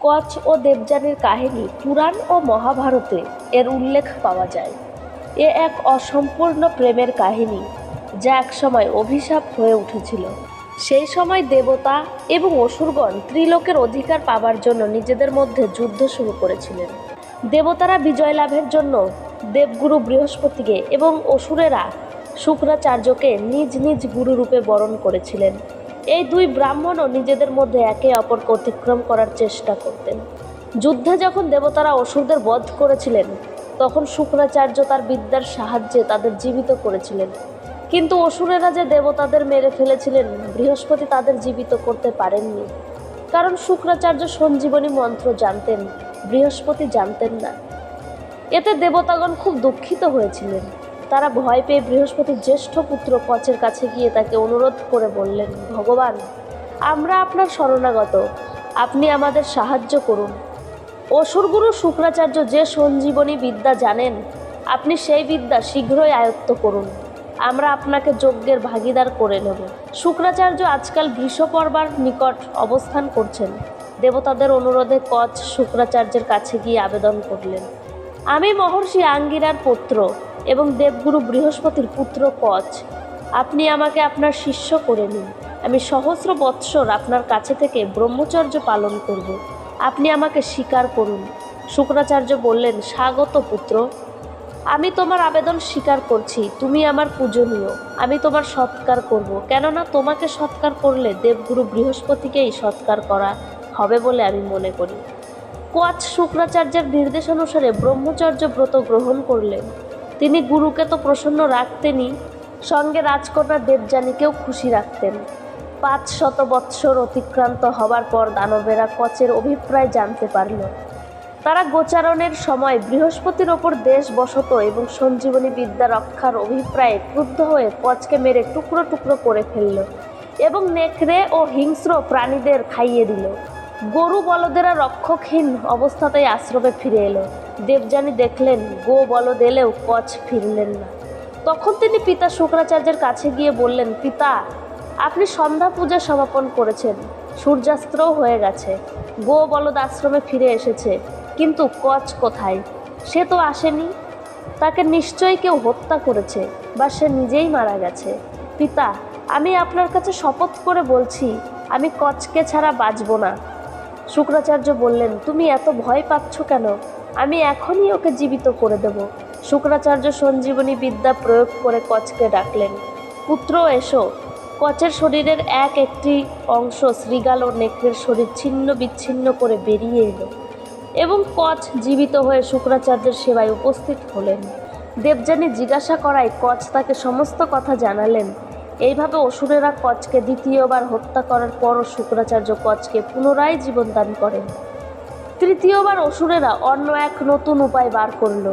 কচ ও দেবযানীর কাহিনী পুরাণ ও মহাভারতে এর উল্লেখ পাওয়া যায়। এ এক অসম্পূর্ণ প্রেমের কাহিনী, যা একসময় অভিশাপ হয়ে উঠেছিল। সেই সময় দেবতা এবং অসুরগণ ত্রিলোকের অধিকার পাবার জন্য নিজেদের মধ্যে যুদ্ধ শুরু করেছিলেন। দেবতারা বিজয় লাভের জন্য দেবগুরু বৃহস্পতিকে এবং অসুরেরা শুক্রাচার্যকে নিজ নিজ গুরুরূপে বরণ করেছিলেন। এই দুই ব্রাহ্মণও নিজেদের মধ্যে একে অপরকে অতিক্রম করার চেষ্টা করতেন। যুদ্ধে যখন দেবতারা অসুরদের বধ করেছিলেন, তখন শুক্রাচার্য তার বিদ্যার সাহায্যে তাদের জীবিত করেছিলেন। কিন্তু অসুরেরা যে দেবতাদের মেরে ফেলেছিলেন, বৃহস্পতি তাদের জীবিত করতে পারেননি। কারণ শুক্রাচার্য সঞ্জীবনী মন্ত্র জানতেন, বৃহস্পতি জানতেন না। এতে দেবতাগণ খুব দুঃখিত হয়েছিলেন। তারা ভয় পেয়ে বৃহস্পতির জ্যেষ্ঠ পুত্র কচের কাছে গিয়ে তাকে অনুরোধ করে বললেন, ভগবান, আমরা আপনার শরণাগত। আপনি আমাদের সাহায্য করুন। অসুরগুরু শুক্রাচার্য যে সঞ্জীবনী বিদ্যা জানেন, আপনি সেই বিদ্যা শীঘ্রই আয়ত্ত করুন। আমরা আপনাকে যজ্ঞের ভাগিদার করে নেব। শুক্রাচার্য আজকাল বৃষপর্বার নিকট অবস্থান করছেন। দেবতাদের অনুরোধে কচ শুক্রাচার্যের কাছে গিয়ে আবেদন করলেন। আমি মহর্ষি আঙ্গিরার পুত্র। এবং দেবগুরু বৃহস্পতির পুত্র কচ আপনি আমাকে আপনার শিষ্য করে নিন। আমি সহস্র বৎসর আপনার কাছে থেকে ব্রহ্মচর্য পালন করব। আপনি আমাকে স্বীকার করুন। শুক্রাচার্য বললেন, স্বাগত পুত্র। আমি তোমার আবেদন স্বীকার করছি, তুমি আমার পূজনীয়। আমি তোমার সৎকার করব। কেননা তোমাকে সৎকার করলে দেবগুরু বৃহস্পতিকেই সৎকার করা হবে বলে আমি মনে করি। কোয়াচ শুক্রাচার্যের নির্দেশ অনুসারে ব্রহ্মচর্য ব্রত গ্রহণ করলেন। তিনি গুরুকে তো প্রসন্ন রাখতেনই, সঙ্গে রাজকন্যা দেবযানীকেও খুশি রাখতেন। পাঁচ শত বৎসর অতিক্রান্ত হবার পর দানবেরা কচের অভিপ্রায় জানতে পারল। তারা গোচারণের সময় বৃহস্পতির ওপর দেশ বসত এবং সঞ্জীবনী বিদ্যা রক্ষার অভিপ্রায়ে ক্রুদ্ধ হয়ে কচকে মেরে টুকরো টুকরো করে ফেলল এবং নেকড়ে ও হিংস্র প্রাণীদের খাইয়ে দিল। গরু বলদেরা রক্ষকহীন অবস্থাতেই আশ্রমে ফিরে এলো। দেবযানী দেখলেন, গো বলদ এলেও কচ ফিরলেন না। তখন তিনি পিতা শুক্রাচার্যের কাছে গিয়ে বললেন, পিতা, আপনি সন্ধ্যা পূজা সমাপন করেছেন সূর্যাস্ত্রও হয়ে গেছে। গো বলদ আশ্রমে ফিরে এসেছে, কিন্তু কচ কোথায়? সে তো আসেনি। তাকে নিশ্চয়ই কেউ হত্যা করেছে বা সে নিজেই মারা গেছে। পিতা, আমি আপনার কাছে শপথ করে বলছি, আমি কচকে ছাড়া বাঁচব না। শুক্রাচার্য বললেন, তুমি এত ভয় পাচ্ছ কেন? আমি এখনই ওকে জীবিত করে দেব। শুক্রাচার্য সঞ্জীবনী বিদ্যা প্রয়োগ করে কচকে ডাকলেন, পুত্র, এসো। কচের শরীরের এক একটি অংশ শ্রীগাল ও নেকড়ের শরীর ছিন্ন বিচ্ছিন্ন করে বেরিয়ে এলো এবং কচ জীবিত হয়ে শুক্রাচার্যের সেবায় উপস্থিত হলেন। দেবযানী জিজ্ঞাসা করায় কচ তাকে সমস্ত কথা জানালেন। এইভাবে অসুরেরা কচকে দ্বিতীয়বার হত্যা করার পরও শুক্রাচার্য কচকে পুনরায় জীবনদান করেন। তৃতীয়বার অসুরেরা অন্য এক নতুন উপায় বার করল।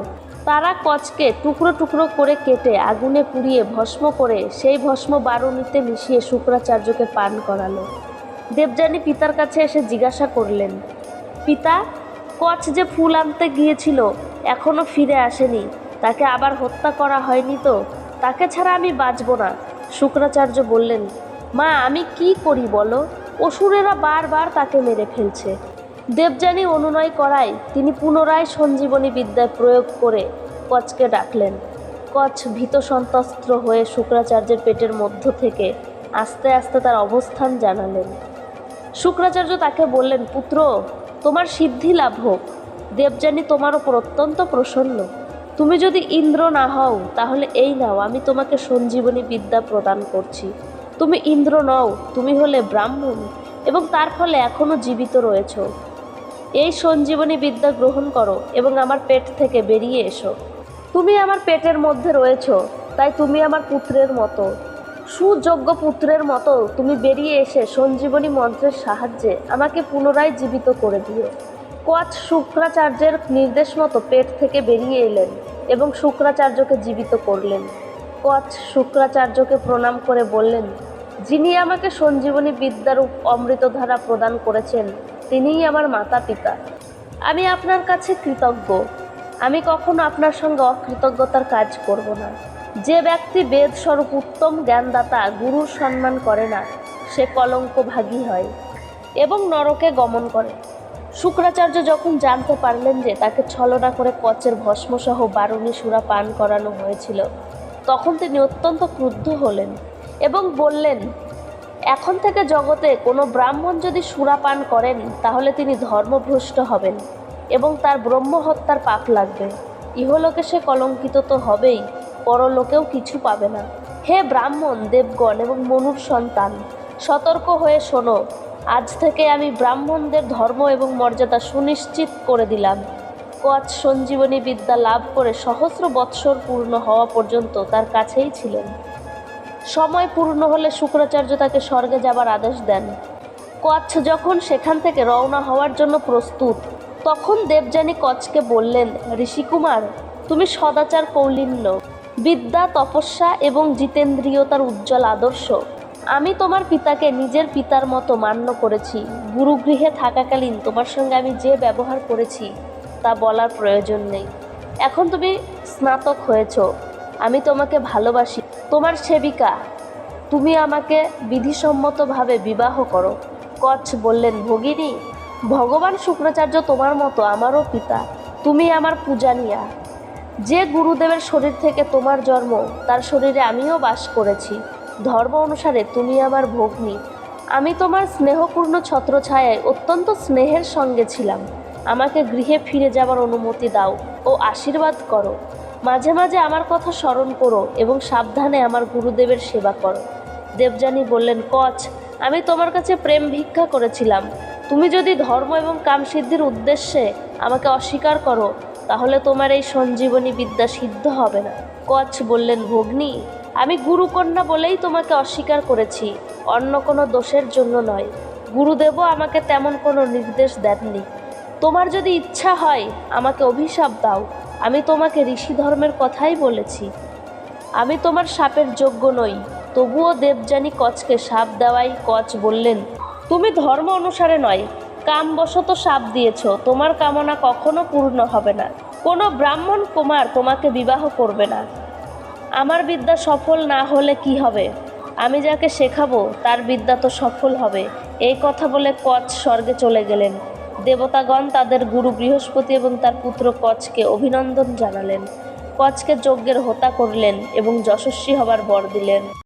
তারা কচকে টুকরো টুকরো করে কেটে আগুনে পুড়িয়ে ভস্ম করে সেই ভস্ম বারুণীতে মিশিয়ে শুক্রাচার্যকে পান করালো। দেবযানী পিতার কাছে এসে জিজ্ঞাসা করলেন, পিতা, কচ যে ফুল আনতে গিয়েছিল এখনও ফিরে আসেনি। তাকে আবার হত্যা করা হয়নি তো? তাকে ছাড়া আমি বাঁচব না। শুক্রাচার্য বললেন, মা, আমি কি করি বলো? অসুরেরা বারবার তাকে মেরে ফেলছে। দেবযানী অনুনয় করায় তিনি পুনরায় সঞ্জীবনী বিদ্যায় প্রয়োগ করে কচকে ডাকলেন। কচ ভীত সন্তস্ত্র হয়ে শুক্রাচার্যের পেটের মধ্য থেকে আস্তে আস্তে তার অবস্থান জানালেন। শুক্রাচার্য তাকে বললেন, পুত্র, তোমার সিদ্ধি লাভ হোক। দেবযানী তোমার ওপর অত্যন্ত প্রসন্ন। তুমি যদি ইন্দ্র না হও, তাহলে এই নাও, আমি তোমাকে সঞ্জীবনী বিদ্যা প্রদান করছি। তুমি ইন্দ্র নও, তুমি হলে ব্রাহ্মণ, এবং তার ফলে এখনও জীবিত রয়েছ। এই সঞ্জীবনী বিদ্যা গ্রহণ করো, এবং আমার পেট থেকে বেরিয়ে এসো। তুমি আমার পেটের মধ্যে রয়েছ, তাই তুমি আমার পুত্রের মতো। সুযোগ্য পুত্রের মতো তুমি বেরিয়ে এসে সঞ্জীবনী মন্ত্রের সাহায্যে আমাকে পুনরায় জীবিত করে দিও। কচ শুক্রাচার্যের নির্দেশ মতো পেট থেকে বেরিয়ে এলেন এবং শুক্রাচার্যকে জীবিত করলেন। কচ শুক্রাচার্যকে প্রণাম করে বললেন, যিনি আমাকে সঞ্জীবনী বিদ্যারূপ অমৃতধারা প্রদান করেছেন, তিনিই আমার মাতা পিতা আমি আপনার কাছে কৃতজ্ঞ। আমি কখনো আপনার সঙ্গে অকৃতজ্ঞতার কাজ করব না। যে ব্যক্তি বেদস্বরূপ উত্তম জ্ঞানদাতা গুরুর সম্মান করে না, সে কলঙ্ক ভাগী হয় এবং নরকে গমন করে। শুক্রাচার্য যখন জানতে পারলেন যে তাকে ছলনা করে কচের ভস্মসহ বারুণী সুরা পান করানো হয়েছিল, তখন তিনি অত্যন্ত ক্রুদ্ধ হলেন এবং বললেন, এখন থেকে জগতে কোনো ব্রাহ্মণ যদি সুরা পান করেন, তাহলে তিনি ধর্মভ্রষ্ট হবেন এবং তার ব্রহ্ম হত্যার পাপ লাগবে। ইহলোকে সে কলঙ্কিত তো হবেই, পরলোকেও কিছু পাবে না। হে ব্রাহ্মণ, দেবগণ এবং মনুর সন্তান, সতর্ক হয়ে শোনো আজ থেকে আমি ব্রাহ্মণদের ধর্ম এবং মর্যাদা সুনিশ্চিত করে দিলাম। কচ সঞ্জীবনী বিদ্যা লাভ করে সহস্র বৎসর পূর্ণ হওয়া পর্যন্ত তার কাছেই ছিলেন। সময় পূর্ণ হলে শুক্রাচার্য তাকে স্বর্গে যাবার আদেশ দেন। কচ্ছ যখন সেখান থেকে রওনা হওয়ার জন্য প্রস্তুত, তখন দেবযানী কচ্ছকে বললেন, ঋষিকুমার, তুমি সদাচার কৌলিন্য। বিদ্যা, তপস্যা এবং জিতেন্দ্রিয়তার উজ্জ্বল আদর্শ। আমি তোমার পিতাকে নিজের পিতার মতো মান্য করেছি। গুরুগৃহে থাকাকালীন তোমার সঙ্গে আমি যে ব্যবহার করেছি, তা বলার প্রয়োজন নেই। এখন তুমি স্নাতক হয়েছ। আমি তোমাকে ভালোবাসি। তোমার সেবিকা, তুমি আমাকে বিধিসম্মতভাবে বিবাহ করো। কচ্ছ বললেন, ভগিনী, ভগবান শুক্রাচার্য তোমার মতো আমারও পিতা। তুমি আমার পূজানিয়া। যে গুরুদেবের শরীর থেকে তোমার জন্ম, তার শরীরে আমিও বাস করেছি। ধর্ম অনুসারে তুমি আমার ভগ্নী। আমি তোমার স্নেহপূর্ণ ছত্রছায়ায় অত্যন্ত স্নেহের সঙ্গে ছিলাম। আমাকে গৃহে ফিরে যাবার অনুমতি দাও ও আশীর্বাদ করো। মাঝে মাঝে আমার কথা স্মরণ করো এবং সাবধানে আমার গুরুদেবের সেবা করো। দেবযানী বললেন, কচ, আমি তোমার কাছে প্রেম ভিক্ষা করেছিলাম। তুমি যদি ধর্ম এবং কামসিদ্ধির উদ্দেশ্যে আমাকে অস্বীকার করো, তাহলে তোমার এই সঞ্জীবনী বিদ্যা সিদ্ধ হবে না। কচ বললেন, ভগ্নী আমি গুরুকন্যা বলেই তোমাকে অস্বীকার করেছি। অন্য কোনো দোষের জন্য নয়। গুরুদেবও আমাকে তেমন কোনো নির্দেশ দেননি। তোমার যদি ইচ্ছা হয়, আমাকে অভিশাপ দাও। আমি তোমাকে ঋষি ধর্মের কথাই বলেছি। আমি তোমার সাপের যোগ্য নই। তবুও দেবযানী কচকে সাপ দেওয়াই কচ বললেন, তুমি ধর্ম অনুসারে নয়। কামবশত সাপ দিয়েছ। তোমার কামনা কখনো পূর্ণ হবে না। কোনো ব্রাহ্মণ কুমার তোমাকে বিবাহ করবে না। আমার বিদ্যা সফল না হলে কি হবে? আমি যাকে শেখাবো, তার বিদ্যা তো সফল হবে। এই কথা বলে কচ স্বর্গে চলে গেলেন। দেবতাগণ তাদের গুরু বৃহস্পতি এবং তার পুত্র কচকে অভিনন্দন জানালেন। কচকে যজ্ঞের হোতা করলেন এবং যশস্বী হবার বর দিলেন।